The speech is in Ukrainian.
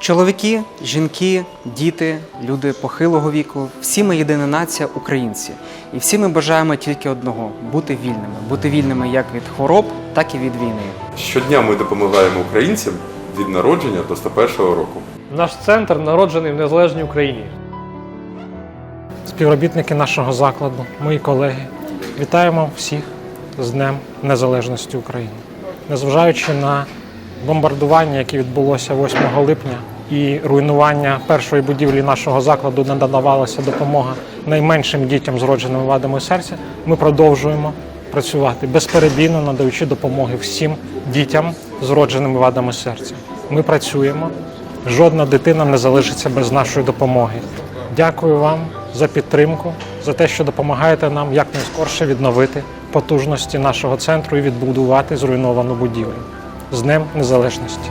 Чоловіки, жінки, діти, люди похилого віку всі ми єдина нація українці. І всі ми бажаємо тільки одного бути вільними, бути вільними як від хвороб, так і від війни. Щодня ми допомагаємо українцям від народження до 101 року. Наш центр народжений в незалежній Україні. співробітники нашого закладу, мої колеги. Вітаємо всіх з Днем Незалежності України. Незважаючи на бомбардування, яке відбулося 8 липня, і руйнування першої будівлі нашого закладу, не надавалася допомога найменшим дітям з вадами серця, ми продовжуємо працювати безперебійно, надаючи допомоги всім дітям з вадами серця. Ми працюємо, жодна дитина не залишиться без нашої допомоги. Дякую вам за підтримку, за те, що допомагаєте нам якнайскорше відновити потужності нашого центру і відбудувати зруйновану будівлю. З Днем Незалежності!